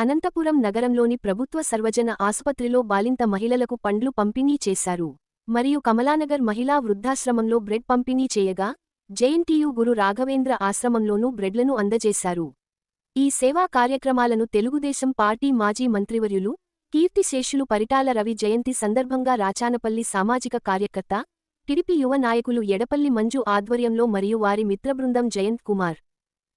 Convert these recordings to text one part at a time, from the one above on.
అనంతపురం నగరంలోని ప్రభుత్వ సర్వజన ఆసుపత్రిలో బాలింత మహిళలకు పండ్లు పంపిణీ చేశారు. మరియు కమలానగర్ మహిళా వృద్ధాశ్రమంలో బ్రెడ్ పంపిణీ చేయగా జేఎన్టీయు గురు రాఘవేంద్ర ఆశ్రమంలోనూ బ్రెడ్లను అందజేశారు. ఈ సేవా కార్యక్రమాలను తెలుగుదేశం పార్టీ మాజీ మంత్రివర్యులు కీర్తిశేషులు పరిటాల రవి జయంతి సందర్భంగా రాచానపల్లి సామాజిక కార్యకర్త టిడిపి యువ నాయకులు ఎడపల్లి మంజు ఆధ్వర్యంలో మరియు వారి మిత్రబృందం జయంత్ కుమార్.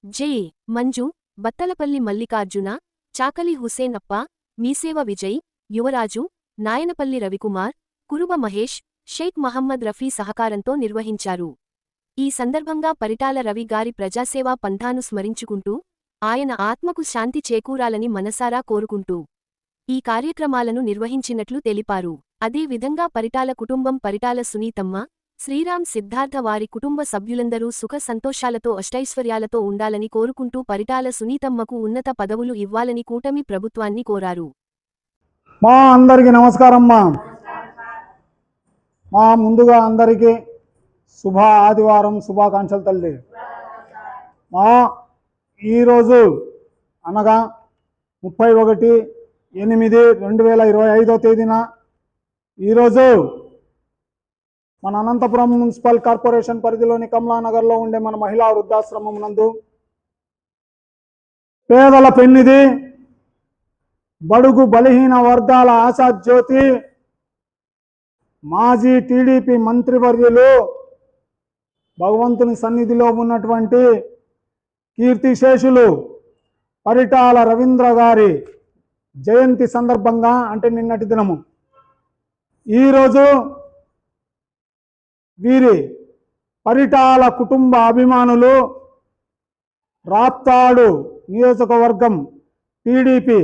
జే. మంజు బత్తలపల్లి మల్లికార్జున చాకలి హుసేనప్ప అప్ప మీసేవ విజయ్ యువరాజు నాయనపల్లి రవికుమార్ కురుబ మహేష్ షేక్ మహమ్మద్ రఫీ సహకారంతో నిర్వహించారు. ఈ సందర్భంగా పరిటాల రవి గారి ప్రజాసేవా పంథాను స్మరించుకుంటూ ఆయన ఆత్మకు శాంతి చేకూరాలని మనసారా కోరుకుంటూ ఈ కార్యక్రమాలను నిర్వహించినట్లు తెలిపారు. అదే విధంగా పరిటాల కుటుంబం పరిటాల సునీతమ్మ శ్రీరామ్ సిద్ధార్థ వారి కుటుంబ సభ్యులందరూ సుఖ సంతోషాలతో అష్టైశ్వర్యాలతో ఉండాలని కోరుకుంటూ పరిటాల సునీతమ్మకు ఉన్నత పదవులు ఇవ్వాలని కూటమి ప్రభుత్వాన్ని కోరారు. మా అందరికీ నమస్కారం మా. మా ముందుగా అందరికీ శుభ ఆదివారం శుభాకాంక్షలు తల్లి. మా ఈరోజు అనగా ముప్పై ఒకటి ఎనిమిది రెండు వేల ఇరవై ఐదో తేదీన ఈరోజు మన అనంతపురం మున్సిపల్ కార్పొరేషన్ పరిధిలోని కమలానగర్లో ఉండే మన మహిళా వృద్ధాశ్రమం నందు పేదల పెన్నిది బడుగు బలహీన వర్గాల ఆశాజ్యోతి మాజీ టీడీపీ మంత్రివర్యులు భగవంతుని సన్నిధిలో ఉన్నటువంటి కీర్తిశేషులు పరిటాల రవీంద్ర గారి జయంతి సందర్భంగా అంటే నిన్నటి దినము. ఈరోజు వీరి పరిటాల కుటుంబ అభిమానులు రాప్తాడు నియోజకవర్గం టీడీపీ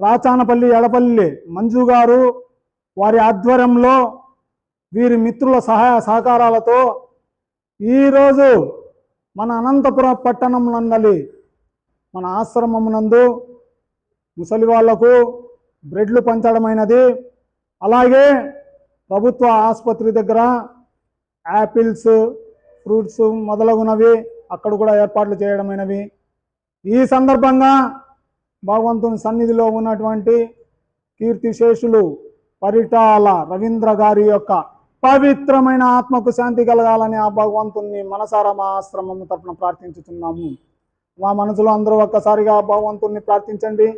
రాచానపల్లి ఎడపల్లి మంజు గారు వారి ఆధ్వర్యంలో వీరి మిత్రుల సహాయ సహకారాలతో ఈరోజు మన అనంతపురం పట్టణం నందలి మన ఆశ్రమమునందు ముసలి వాళ్ళకు బ్రెడ్లు పంచడమైనది. అలాగే ప్రభుత్వ ఆసుపత్రి దగ్గర యాపిల్స్ ఫ్రూట్స్ మొదలగునవి అక్కడ కూడా ఏర్పాట్లు చేయడమైనవి. ఈ సందర్భంగా భగవంతుని సన్నిధిలో ఉన్నటువంటి కీర్తిశేషులు పరిటాల రవీంద్ర గారి యొక్క పవిత్రమైన ఆత్మకు శాంతి కలగాలని ఆ భగవంతుని మనసారా మా ఆశ్రమం తరపున ప్రార్థించుతున్నాము మా మనసులో అందరూ ఒక్కసారిగా ఆ భగవంతుణ్ణి ప్రార్థించండి.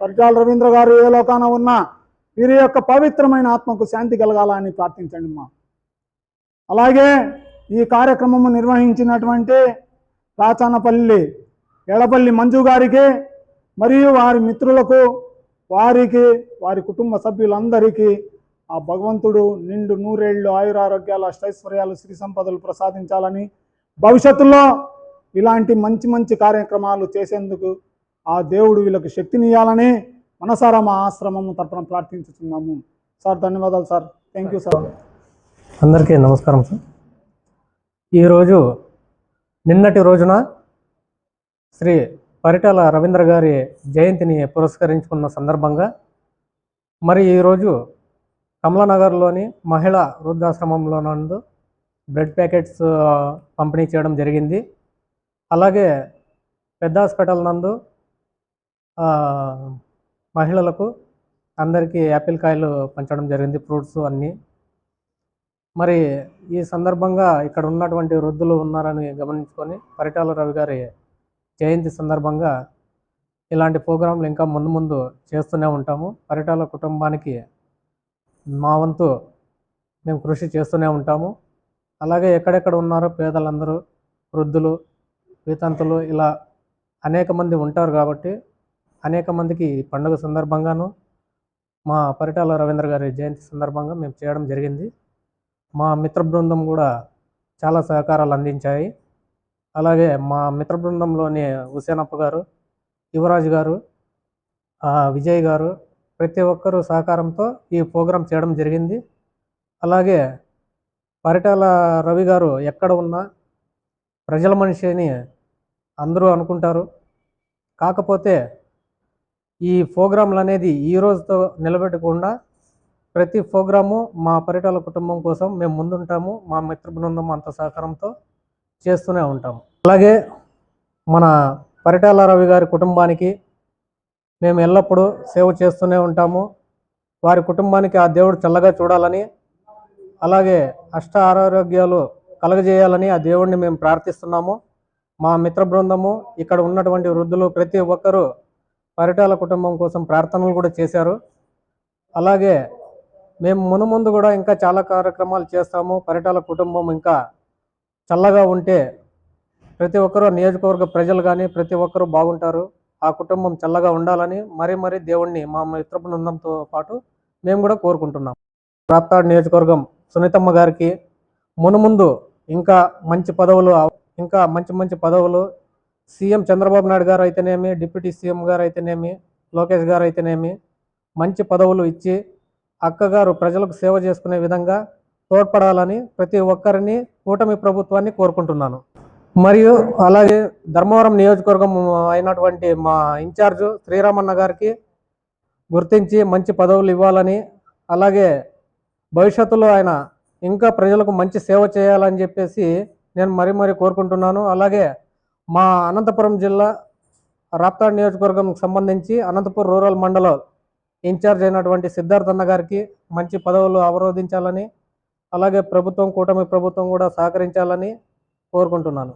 పరిటాల రవీంద్ర గారు ఏ లోకాన ఉన్నా వీరి యొక్క పవిత్రమైన ఆత్మకు శాంతి కలగాలని ప్రార్థించండి మా అలాగే ఈ కార్యక్రమము నిర్వహించినటువంటి రాచానపల్లి ఎడపల్లి మంజు గారికి మరియు వారి మిత్రులకు వారికి వారి కుటుంబ సభ్యులందరికీ ఆ భగవంతుడు నిండు నూరేళ్ళు ఆయురారోగ్యాలు అష్టైశ్వర్యాలు శ్రీ సంపదలు ప్రసాదించాలని భవిష్యత్తులో ఇలాంటి మంచి మంచి కార్యక్రమాలు చేసేందుకు ఆ దేవుడు వీళ్ళకి శక్తినియాలని మనసారా మా ఆశ్రమము తరపున ప్రార్థించుతున్నాము సార్ ధన్యవాదాలు సార్. థ్యాంక్ యూ సార్ అందరికీ నమస్కారం సార్. ఈరోజు నిన్నటి రోజున శ్రీ పరిటాల రవీంద్ర గారి జయంతిని పురస్కరించుకున్న సందర్భంగా మరి ఈరోజు కమలానగర్లోని మహిళా వృద్ధాశ్రమంలో నందు బ్రెడ్ ప్యాకెట్స్ పంపిణీ చేయడం జరిగింది. అలాగే పెద్ద హాస్పిటల్ నందు మహిళలకు అందరికీ యాపిల్ కాయలు పంచడం జరిగింది ఫ్రూట్స్ అన్నీ. మరి ఈ సందర్భంగా ఇక్కడ ఉన్నటువంటి వృద్ధులు ఉన్నారని గమనించుకొని పరిటాల రవి గారి జయంతి సందర్భంగా ఇలాంటి ప్రోగ్రాంలు ఇంకా ముందు ముందు చేస్తూనే ఉంటాము. పరిటాల కుటుంబానికి మా వంతు మేము కృషి చేస్తూనే ఉంటాము. అలాగే ఎక్కడెక్కడ ఉన్నారో పేదలందరూ వృద్ధులు వితంతులు ఇలా అనేక మంది ఉంటారు కాబట్టి అనేక మందికి పండుగ సందర్భంగాను మా పరిటాల రవీంద్ర గారి జయంతి సందర్భంగా మేము చేయడం జరిగింది. మా మిత్ర బృందం కూడా చాలా సహకారాలు అందించాయి. అలాగే మా మిత్ర బృందంలోని హుసేనప్ప గారు యువరాజ్ గారు విజయ్ గారు ప్రతి ఒక్కరూ సహకారంతో ఈ ప్రోగ్రాం చేయడం జరిగింది. అలాగే పరిటాల రవి గారు ఎక్కడ ఉన్నా ప్రజల మనిషి అని అందరూ అనుకుంటారు. కాకపోతే ఈ ప్రోగ్రాంలు అనేది ఈ రోజుతో నిలబెట్టకుండా ప్రతి ప్రోగ్రాము మా పరిటాల కుటుంబం కోసం మేము ముందుంటాము. మా మిత్ర బృందం అంత సహకారంతో చేస్తూనే ఉంటాము. అలాగే మన పరిటాల రవి గారి కుటుంబానికి మేము ఎల్లప్పుడూ సేవ చేస్తూనే ఉంటాము. వారి కుటుంబానికి ఆ దేవుడు చల్లగా చూడాలని అలాగే అష్ట ఆరోగ్యాలు కలగజేయాలని ఆ దేవుడిని మేము ప్రార్థిస్తున్నాము. మా మిత్ర బృందము ఇక్కడ ఉన్నటువంటి వృద్ధులు ప్రతి ఒక్కరూ పరిటాల కుటుంబం కోసం ప్రార్థనలు కూడా చేశారు. అలాగే మేము మునుముందు కూడా ఇంకా చాలా కార్యక్రమాలు చేస్తాము. పరిటాల కుటుంబం ఇంకా చల్లగా ఉంటే ప్రతి ఒక్కరూ నియోజకవర్గ ప్రజలు కానీ ప్రతి ఒక్కరూ బాగుంటారు. ఆ కుటుంబం చల్లగా ఉండాలని మరీ మరీ దేవుణ్ణి మా మిత్ర బృందంతో పాటు మేము కూడా కోరుకుంటున్నాం. రాప్తాడు నియోజకవర్గం సునీతమ్మ గారికి మునుముందు ఇంకా మంచి పదవులు ఇంకా మంచి మంచి పదవులు. సీఎం చంద్రబాబు నాయుడు గారు అయితేనేమి డిప్యూటీ సీఎం గారు అయితేనేమి లోకేష్ గారు అయితేనేమి మంచి పదవులు ఇచ్చి అక్కగారు ప్రజలకు సేవ చేసుకునే విధంగా తోడ్పడాలని ప్రతి ఒక్కరిని కూటమి ప్రభుత్వాన్ని కోరుకుంటున్నాను. మరియు అలాగే ధర్మవరం నియోజకవర్గం అయినటువంటి మా ఇన్ఛార్జు శ్రీరామన్న గారికి గుర్తించి మంచి పదవులు ఇవ్వాలని అలాగే భవిష్యత్తులో ఆయన ఇంకా ప్రజలకు మంచి సేవ చేయాలని చెప్పేసి నేను మరీ మరీ కోరుకుంటున్నాను. అలాగే మా అనంతపురం జిల్లా రాప్తాడ్ నియోజకవర్గం సంబంధించి అనంతపురం రూరల్ మండలం ఇన్ఛార్జ్ అయినటువంటి సిద్ధార్థ అన్న గారికి మంచి పదవులు అవరోధించాలని అలాగే ప్రభుత్వం కూటమి ప్రభుత్వం కూడా సహకరించాలని కోరుకుంటున్నాను.